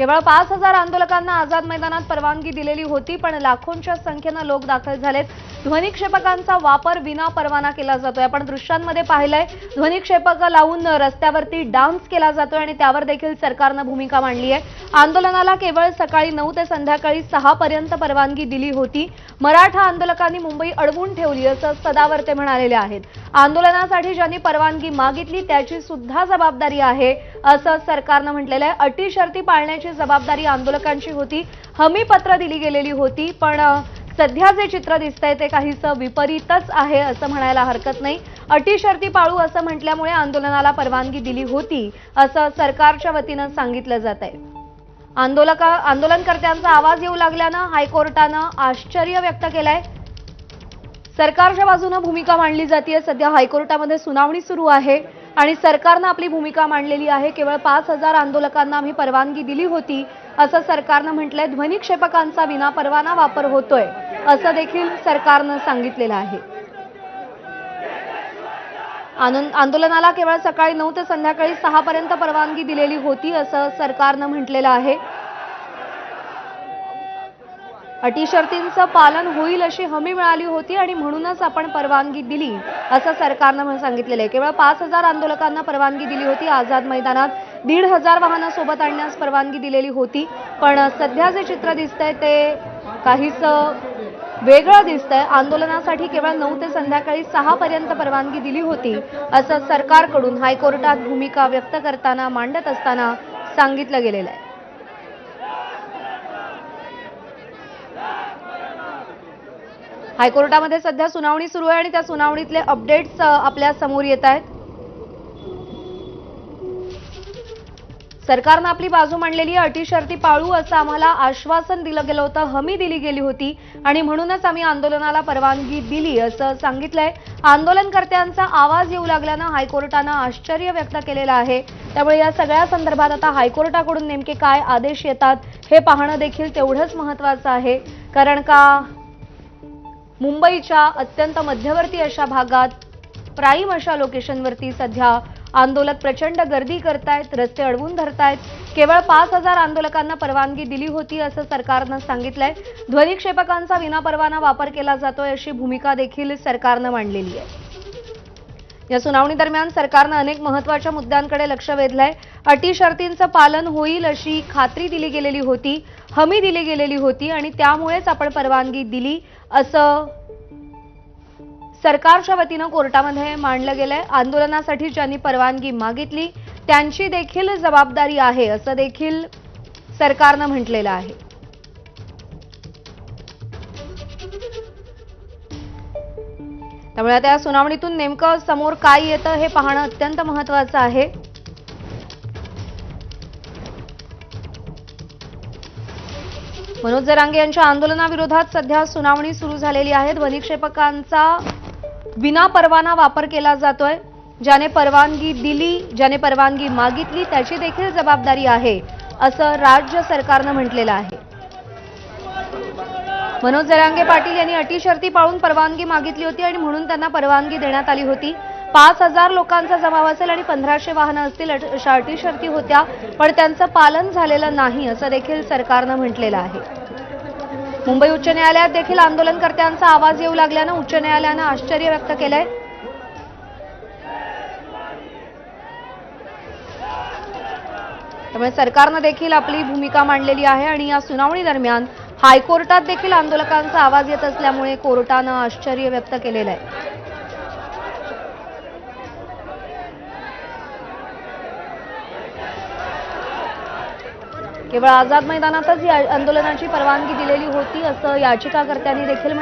केवळ पाच हजार आंदोलकांना आझाद मैदानात परवानगी दिलेली होती पण लाखोंच्या संख्येनं लोक दाखल झालेत. ध्वनिक्षेपकांचा वापर विना परवाना केला जातोय. आपण दृश्यांमध्ये पाहिलंय ध्वनिक्षेपक लावून रस्त्यावरती डान्स केला जातोय आणि त्यावर देखील सरकारनं भूमिका मांडली आहे. आंदोलनाला केवळ सकाळी नऊ ते संध्याकाळी सहा पर्यंत परवानगी दिली होती. मराठा आंदोलकांनी मुंबई अडवून ठेवली असं सदावर्ते म्हणालेले आहेत. आंदोलनासाठी ज्यांनी परवानगी मागितली त्याची सुद्धा जबाबदारी आहे असं सरकारनं म्हटलेलं आहे. अटी शर्ती पाळण्याची जबाबदारी आंदोलकांची होती. हमी पत्र दिली गेलेली होती पण सध्या जे चित्र दिसतंय ते काहीसं विपरीतच आहे असं म्हणायला हरकत नाही. अटी शर्ती पाळू असं म्हटल्यामुळे आंदोलनाला परवानगी दिली होती असं सरकारच्या वतीनं सांगितलं जात आहे आंदोलक आंदोलनकर्त्यांचा आवाज येऊ लागल्यानं हायकोर्टानं आश्चर्य व्यक्त केलंय. सरकारच्या बाजूनं भूमिका मांडली जाते सध्या हायकोर्टामध्ये सुनावणी सुरू आहे आणि सरकारनं आपली भूमिका मांडलेली आहे. केवळ पाच हजार आंदोलकांना आम्ही परवानगी दिली होती असं सरकारनं म्हटलंय. ध्वनिक्षेपकांचा विनापरवाना वापर होतोय असं देखील सरकारनं सांगितलेलं आहे. आनंद आंदोलनाला केवळ सकाळी नऊ ते संध्याकाळी सहा पर्यंत परवानगी दिलेली होती असं सरकारनं म्हटलेलं आहे. अटी शर्तींचं पालन होईल अशी हमी मिळाली होती आणि म्हणूनच आपण परवानगी दिली असं सरकारनं सांगितलेलं आहे. केवळ पाच हजार आंदोलकांना परवानगी दिली होती. आझाद मैदानात दीड हजार वाहनं सोबत आणण्यास परवानगी दिलेली होती. पण सध्या जे चित्र दिसतंय ते काहीच वेगळं दिसतंय. आंदोलनासाठी केवळ नऊ ते संध्याकाळी सहा पर्यंत परवानगी दिली होती असं सरकारकडून हायकोर्टात भूमिका व्यक्त करताना मांडत असताना सांगितलं गेलेलं आहे. हायकोर्टामध्ये सध्या सुनावणी सुरू आहे आणि त्या सुनावणीतले अपडेट्स आपल्यासमोर येत आहेत. सरकारनं आपली बाजू मांडलेली अटीशर्ती अटी शर्ती पाळू असं आम्हाला आश्वासन दिलं गेलं होतं. हमी दिली गेली होती. आणि म्हणूनच आम्ही आंदोलनाला परवानगी दिली असं सांगितलंय. आंदोलनकर्त्यांचा आवाज येऊ लागल्यानं हायकोर्टानं आश्चर्य व्यक्त केलेलं आहे. त्यामुळे या सगळ्या संदर्भात आता हायकोर्टाकडून नेमके काय आदेश येतात हे पाहणं देखील तेवढंच महत्वाचं आहे. कारण का मुंबईच्या अत्यंत मध्यवर्ती अशा भागात प्राईम अशा लोकेशनवरती सध्या आंदोलक प्रचंड गर्दी करतायत रस्ते अडवून धरतायत. केवळ पाच हजार आंदोलकांना परवानगी दिली होती असं सरकारनं सांगितलंय. ध्वनिक्षेपकांचा विनापरवाना वापर केला जातोय अशी भूमिका देखील सरकारनं मांडलेली आहे. या सुनावणी दरम्यान सरकारनं अनेक महत्त्वाच्या मुद्द्यांकडे लक्ष वेधलंय. अटी शर्तींचं पालन होईल अशी खात्री दिली गेलेली होती हमी दिली गेलेली होती आणि त्यामुळेच आपण परवानगी दिली असं सरकारच्या वतीनं कोर्टामध्ये मांडलं गेलंय. आंदोलनासाठी ज्यांनी परवानगी मागितली त्यांची देखील जबाबदारी आहे असं देखील सरकारनं म्हटलेलं आहे. त्यामुळे आता या सुनावणीतून नेमकं समोर काय येतं हे पाहणं अत्यंत महत्वाचं आहे. मनोज जरांगे यांच्या आंदोलनाविरोधात सध्या सुनावणी सुरू झालेली आहे. ध्वनिक्षेपकांचा विना परवाना वापर केला जातोय. ज्याने परवानगी दिली ज्याने परवानगी मागितली त्याची देखील जबाबदारी आहे असं राज्य सरकारनं म्हटलेलं आहे. मनोज जरांगे पाटील यांनी अटी शर्ती पाळून परवानगी मागितली होती आणि म्हणून त्यांना परवानगी देण्यात आली होती. पाच हजार लोकांचा जमाव असेल आणि पंधराशे वाहनं असतील अट- अशा अटी शर्ती होत्या पण त्यांचं पालन झालेलं नाही असं देखील सरकारनं म्हटलेलं आहे. मुंबई उच्च न्यायालयात देखील आंदोलनकर्त्यांचा आवाज येऊ लागल्यानं उच्च न्यायालयानं आश्चर्य व्यक्त केलंय. त्यामुळे सरकारनं देखील आपली भूमिका मांडलेली आहे आणि या सुनावणी दरम्यान हायकोर्टात देखील आंदोलकांचा आवाज येत असल्यामुळे कोर्टानं आश्चर्य व्यक्त केलेलं आहे. केवळ आझाद मैदानातच या आंदोलनाची परवानगी दिलेली होती असं याचिकाकर्त्यांनी देखील